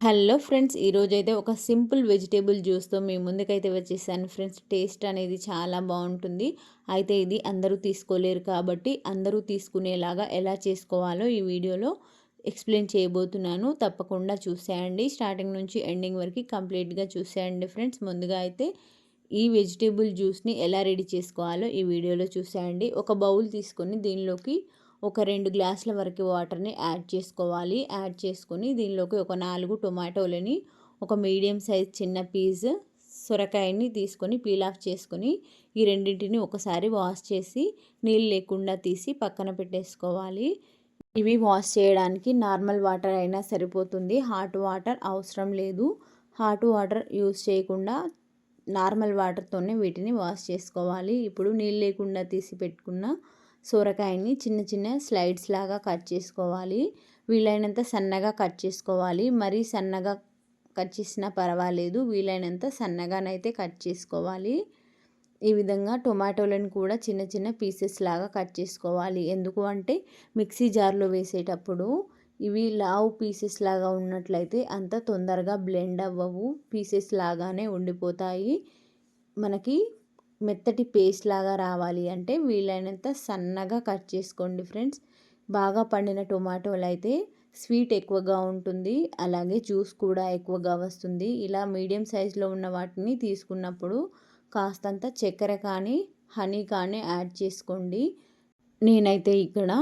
Hello friends ఈరోజు అయితే ఒక సింపుల్ వెజిటేబుల్ జ్యూస్తో మీ ముందుకైతే వచ్చేసాను ఫ్రెండ్స్. టేస్ట్ అనేది చాలా బాగుంటుంది. అయితే ఇది అందరూ తీసుకోలేరు కాబట్టి అందరూ తీసుకునేలాగా ఎలా చేసుకోవాలో ఈ వీడియోలో ఎక్స్ప్లెయిన్ చేయబోతున్నాను. తప్పకుండా చూసేయండి. స్టార్టింగ్ నుంచి ఎండింగ్ వరకు కంప్లీట్గా చూసేయండి ఫ్రెండ్స్. ముందుగా అయితే ఈ వెజిటేబుల్ జ్యూస్ని ఎలా రెడీ చేసుకోవాలో ఈ వీడియోలో చూసేయండి. ఒక బౌల్ తీసుకొని దీనిలోకి ఒక రెండు గ్లాసుల వరకు వాటర్ని యాడ్ చేసుకోవాలి. యాడ్ చేసుకొని దీనిలోకి ఒక నాలుగు టొమాటోలని ఒక మీడియం సైజ్ చిన్న పీస్ సొరకాయని తీసుకొని పీల్ ఆఫ్ చేసుకొని ఈ రెండింటిని ఒకసారి వాష్ చేసి నీళ్ళు లేకుండా తీసి పక్కన పెట్టేసుకోవాలి. ఇవి వాష్ చేయడానికి నార్మల్ వాటర్ అయినా సరిపోతుంది. హాట్ వాటర్ అవసరం లేదు. హాట్ వాటర్ యూస్ చేయకుండా నార్మల్ వాటర్తోనే వీటిని వాష్ చేసుకోవాలి. ఇప్పుడు నీళ్ళు లేకుండా తీసి పెట్టుకున్న సొరకాయని చిన్న చిన్న స్లైడ్స్ లాగా కట్ చేసుకోవాలి. వీలైనంత సన్నగా కట్ చేసుకోవాలి. మరీ సన్నగా కట్ చేసినా పర్వాలేదు. వీలైనంత సన్నగానైతే కట్ చేసుకోవాలి. ఈ విధంగా టొమాటోలను కూడా చిన్న చిన్న పీసెస్ లాగా కట్ చేసుకోవాలి. ఎందుకు అంటే మిక్సీ జార్లో వేసేటప్పుడు ఇవి లావు పీసెస్ లాగా ఉన్నట్లయితే అంత తొందరగా బ్లెండ్ అవ్వవు. పీసెస్ లాగానే ఉండిపోతాయి. మనకి మెత్తటి పేస్ట్ లాగా రావాలి అంటే వీలైనంత సన్నగా కట్ చేసుకోండి ఫ్రెండ్స్. బాగా పండిన టొమాటోలు అయితే స్వీట్ ఎక్కువగా ఉంటుంది. అలాగే జ్యూస్ కూడా ఎక్కువగా వస్తుంది. ఇలా మీడియం సైజులో ఉన్న వాటిని తీసుకున్నప్పుడు కాస్తంత చక్కెర కానీ హనీ కానీ యాడ్ చేసుకోండి. నేనైతే ఇక్కడ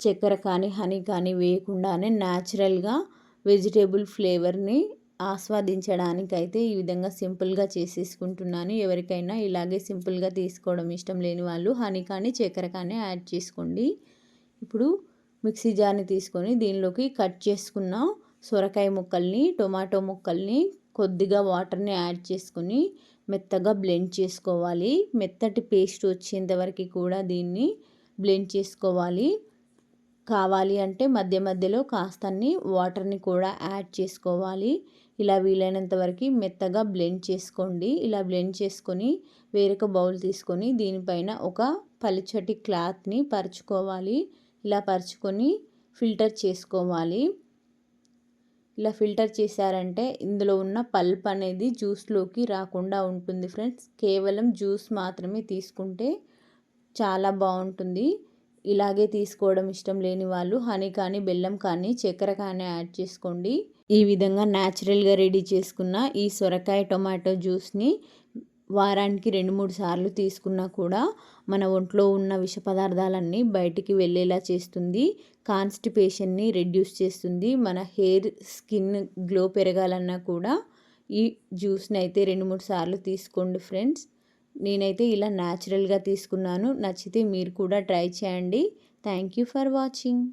చక్కెర కానీ హనీ కానీ వేయకుండానే న్యాచురల్గా వెజిటేబుల్ ఫ్లేవర్ని ఆస్వాదించడానికైతే ఈ విధంగా సింపుల్గా చేసేసుకుంటున్నాను. ఎవరికైనా ఇలాగే సింపుల్గా తీసుకోవడం ఇష్టం లేని వాళ్ళు హనీ కానీ చక్కెర కానీ యాడ్ చేసుకోండి. ఇప్పుడు మిక్సీ జార్ని తీసుకొని దీనిలోకి కట్ చేసుకున్న సొరకాయ ముక్కల్ని టొమాటో ముక్కల్ని కొద్దిగా వాటర్ని యాడ్ చేసుకొని మెత్తగా బ్లెండ్ చేసుకోవాలి. మెత్తటి పేస్ట్ వచ్చేంతవరకు కూడా దీన్ని బ్లెండ్ చేసుకోవాలి. కావాలి అంటే మధ్య మధ్యలో కాస్తన్ని వాటర్ని కూడా యాడ్ చేసుకోవాలి. ఇలా వీలైనంత వరకు మెత్తగా బ్లెండ్ చేసుకోండి. ఇలా బ్లెండ్ చేసుకొని వేరొక బౌల్ తీసుకొని దీనిపైన ఒక పలుచటి క్లాత్ని పరుచుకోవాలి. ఇలా పరుచుకొని ఫిల్టర్ చేసుకోవాలి. ఇలా ఫిల్టర్ చేశారంటే ఇందులో ఉన్న పల్ప్ అనేది జ్యూస్లోకి రాకుండా ఉంటుంది ఫ్రెండ్స్. కేవలం జ్యూస్ మాత్రమే తీసుకుంటే చాలా బాగుంటుంది. ఇలాగే తీసుకోవడం ఇష్టం లేని వాళ్ళు హనీ కానీ బెల్లం కానీ చక్కెర కానీ యాడ్ చేసుకోండి. ఈ విధంగా న్యాచురల్గా రెడీ చేసుకున్న ఈ సొరకాయ టొమాటో జ్యూస్ని వారానికి రెండు మూడు సార్లు తీసుకున్నా కూడా మన ఒంట్లో ఉన్న విష పదార్థాలన్నీ బయటికి వెళ్ళేలా చేస్తుంది. కాన్స్టిపేషన్ని రెడ్యూస్ చేస్తుంది. మన హెయిర్ స్కిన్ గ్లో పెరగాలన్నా కూడా ఈ జ్యూస్ని అయితే రెండు మూడు సార్లు తీసుకోండి ఫ్రెండ్స్. నేనైతే ఇలా న్యాచురల్గా తీసుకున్నాను. నచ్చితే మీరు కూడా ట్రై చేయండి. Thank you for watching.